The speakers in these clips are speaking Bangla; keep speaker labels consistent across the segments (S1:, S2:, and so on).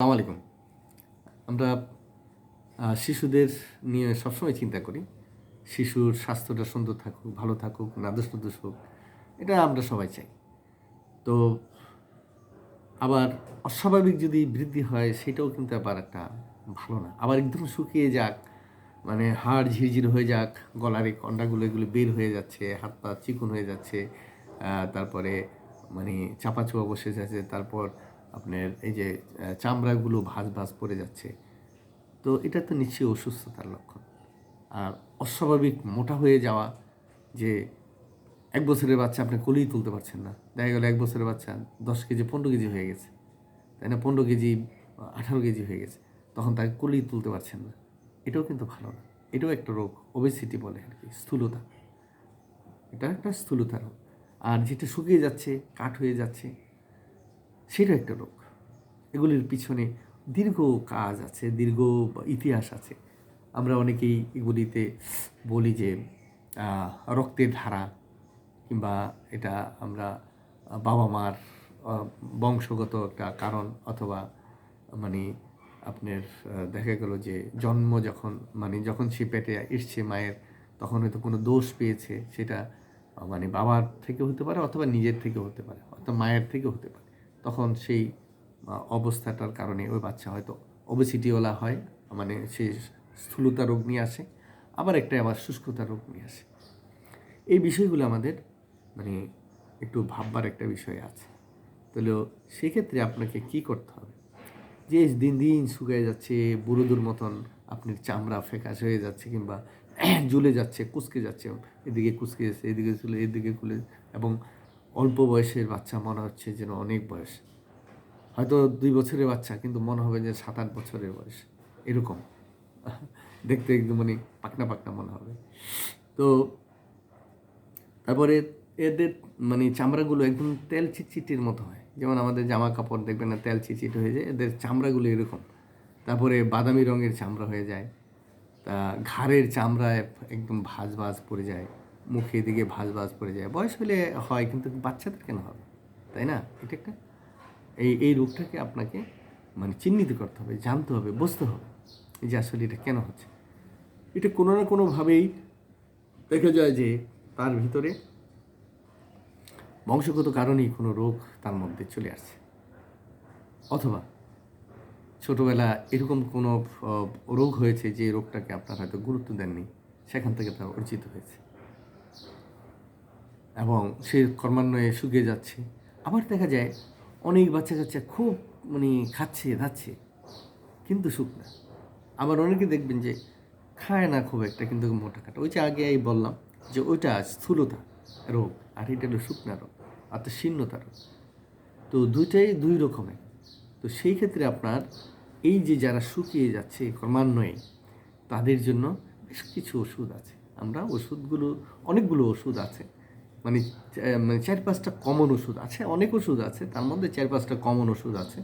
S1: আসসালামু আলাইকুম। আমরা শিশুদের নিয়ে সবসময় চিন্তা করি। শিশুর স্বাস্থ্যটা সুন্দর থাকুক, ভালো থাকুক নাদুস নুদুস হোক, এটা আমরা সবাই চাই। তো আবার অস্বাভাবিক যদি বৃদ্ধি হয়, সেটাও কিন্তু আবার একটা ভালো না। আবার একদম শুকিয়ে যাক মানে হাড় ঝিরঝির হয়ে যাক, গলার এই কন্ডাগুলো, এগুলো বের হয়ে যাচ্ছে, হাত পা চিকন হয়ে যাচ্ছে তারপরে মানে চাপা চোপা বসে যাচ্ছে, তারপর আপনার এই যে চামড়াগুলো ভাঁজ ভাঁজ পড়ে যাচ্ছে। তো এটা তো নিশ্চয়ই অসুস্থতার লক্ষণ। আর অস্বাভাবিক মোটা হয়ে যাওয়া যে এক বছরের বাচ্চা আপনি কোলেই তুলতে পারছেন না। দেখা গেল এক বছরের বাচ্চা দশ কেজি, পনেরো কেজি হয়ে গেছে। তাই না? পনেরো কেজি, আঠারো কেজি হয়ে গেছে। তখন তাকে কোলেই তুলতে পারছেন না। এটাও কিন্তু ভালো না। এটাও একটা রোগ ওবেসিটি বলে আর কি, স্থূলতা। এটা একটা স্থূলতা রোগ। আর যেটা শুকিয়ে যাচ্ছে, কাঠ হয়ে যাচ্ছে সেটা একটা রোগ। এগুলির পিছনে দীর্ঘ কাজ আছে, দীর্ঘ ইতিহাস আছে। আমরা অনেকেই এগুলিতে বলি যে রক্তের ধারা কিংবা এটা আমরা বাবা মার বংশগত একটা কারণ অথবা মানে আপনার দেখা গেল যে জন্ম যখন মানে যখন সে পেটে এসছে মায়ের, তখন হয়তো কোনো দোষ পেয়েছে, সেটা মানে বাবার থেকে হতে পারে অথবা নিজের থেকে হতে পারে, অথবা মায়ের থেকে হতে পারে। তখন সেই অবস্থাটার কারণে ওই বাচ্চা হয়তো ওবেসিটিওয়ালা হয় মানে সে স্থূলতা রোগ নিয়ে আসে, আবার একটা আবার শুষ্কতা রোগ নিয়ে আসে। এই বিষয়গুলো আমাদের মানে একটু ভাববার একটা বিষয় আছে। তাহলে সেক্ষেত্রে আপনাকে কি করতে হবে? যে দিন দিন শুকিয়ে যাচ্ছে, বুড়োদুর মতন আপনার চামড়া ফেকাশ হয়ে যাচ্ছে কিংবা ঝুলে যাচ্ছে, কুচকে যাচ্ছে, এদিকে কুচকে যাচ্ছে, এদিকে চলে, এদিকে খুলে, এবং অল্প বয়সের বাচ্চা মনে হচ্ছে যেন অনেক বয়স। হয়তো দুই বছরের বাচ্চা, কিন্তু মনে হবে যে সাত আট বছরের বয়স। এরকম। দেখতে একদম মানে পাকনা পাকনা মনে হবে। তো তারপরে এদের মানে চামড়াগুলো একদম তেল চিটচিটির মতো হয়। যেমন আমাদের জামা কাপড় দেখবেন না, তেল চিটচিট হয়ে যায়, এদের চামড়াগুলো এরকম। তারপরে বাদামি রঙের চামড়া হয়ে যায়। তা ঘাড়ের চামড়ায় একদম ভাঁজ ভাজ পড়ে যায়। মুখে দিকে ভাঁজ ভাজ পড়ে যায়। বয়স হলে হয়, কিন্তু বাচ্চাদের কেন হবে? তাই না? এটা একটা এই এই রোগটাকে আপনাকে মানে চিহ্নিত করতে হবে, জানতে হবে, বুঝতে হবে যে আসলে এটা কেন হচ্ছে। এটা কোনো না কোনোভাবেই দেখা যায় যে তার ভিতরে বংশগত কারণেই কোনো রোগ তার মধ্যে চলে আসছে। অথবা ছোটোবেলা এরকম কোনো রোগ হয়েছে যে রোগটাকে আপনার হয়তো গুরুত্ব দেননি, সেখান থেকে তার অর্জিত হয়েছে। এবং সে ক্রমান্বয়ে শুকিয়ে যাচ্ছে। আবার দেখা যায়, অনেক বাচ্চা কাচ্চা খুব মানে খাচ্ছে ধাচ্ছে কিন্তু শুকনা আবার অনেকে দেখবেন যে, খায় না খুব একটা, কিন্তু মোটা খাটা ওই যে আগে এই বললাম যে, ওইটা স্থূলতা রোগ, আর এটা হলো শুকনা রোগ অর্থাৎ শীর্ণতা রোগ। তো দুইটাই দুই রকমের। তো সেই ক্ষেত্রে আপনার, এই যে যারা শুকিয়ে যাচ্ছে ক্রমান্বয়ে, তাদের জন্য বেশ কিছু ওষুধ আছে। আমরা ওষুধগুলো, অনেকগুলো ওষুধ আছে। মানে মানে চার পাঁচটা কমন ওষুধ আছে, অনেক ওষুধ আছে, তার মধ্যে চার পাঁচটা কমন ওষুধ আছে।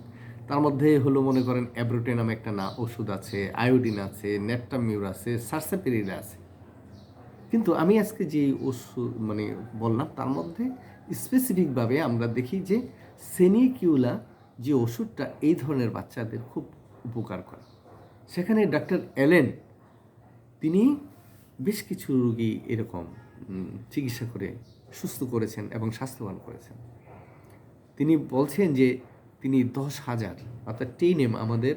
S1: তার মধ্যে হলো মনে করেন অ্যাব্রোটে নামে একটা না ওষুধ আছে আয়োডিন আছে নেপটামিউর আছে সার্সাপেরিরা আছে। কিন্তু আমি আজকে যে ওষুধ মানে বললাম, তার মধ্যে স্পেসিফিকভাবে আমরা দেখি যে সেনিকিউলা যে ওষুধটা এই ধরনের বাচ্চাদের খুব উপকার করে। সেখানে ডাক্তার অ্যালেন তিনি বেশ কিছু রোগী এরকম চিকিৎসা করে সুস্থ করেছেন এবং স্বাস্থ্যবান করেছেন। তিনি বলছেন যে তিনি দশ হাজার, অর্থাৎ টেন এম আমাদের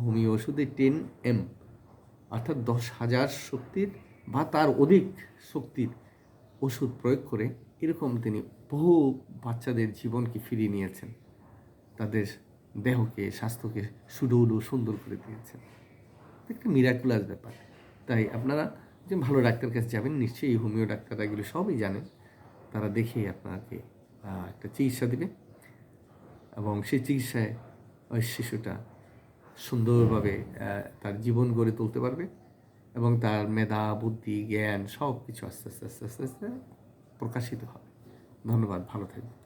S1: হোমিও ওষুধে টেন এম, অর্থাৎ দশ হাজার শক্তির বা তার অধিক শক্তির ওষুধ প্রয়োগ করে এরকম তিনি বহু বাচ্চাদের জীবনকে ফিরিয়ে নিয়েছেন। তাদের দেহকে, স্বাস্থ্যকে সুডৌল সুন্দর করে দিয়েছেন। একটা মিরাকুলাস ব্যাপার। তাই আপনারা যে ভালো ডাক্তার কাছে যাবেন, নিশ্চয়ই হোমিও ডাক্তাররা এগুলো সবই জানেন। তারা দেখে আপনাকে একটা চিকিৎসা দেবে। এবং সেই চিকিৎসায় ওই শিশুটা সুন্দরভাবে তার জীবন গড়ে তুলতে পারবে এবং তার মেধা, বুদ্ধি, জ্ঞান সব কিছু আস্তে আস্তে আস্তে আস্তে আস্তে প্রকাশিত হবে। ধন্যবাদ, ভালো থাকবে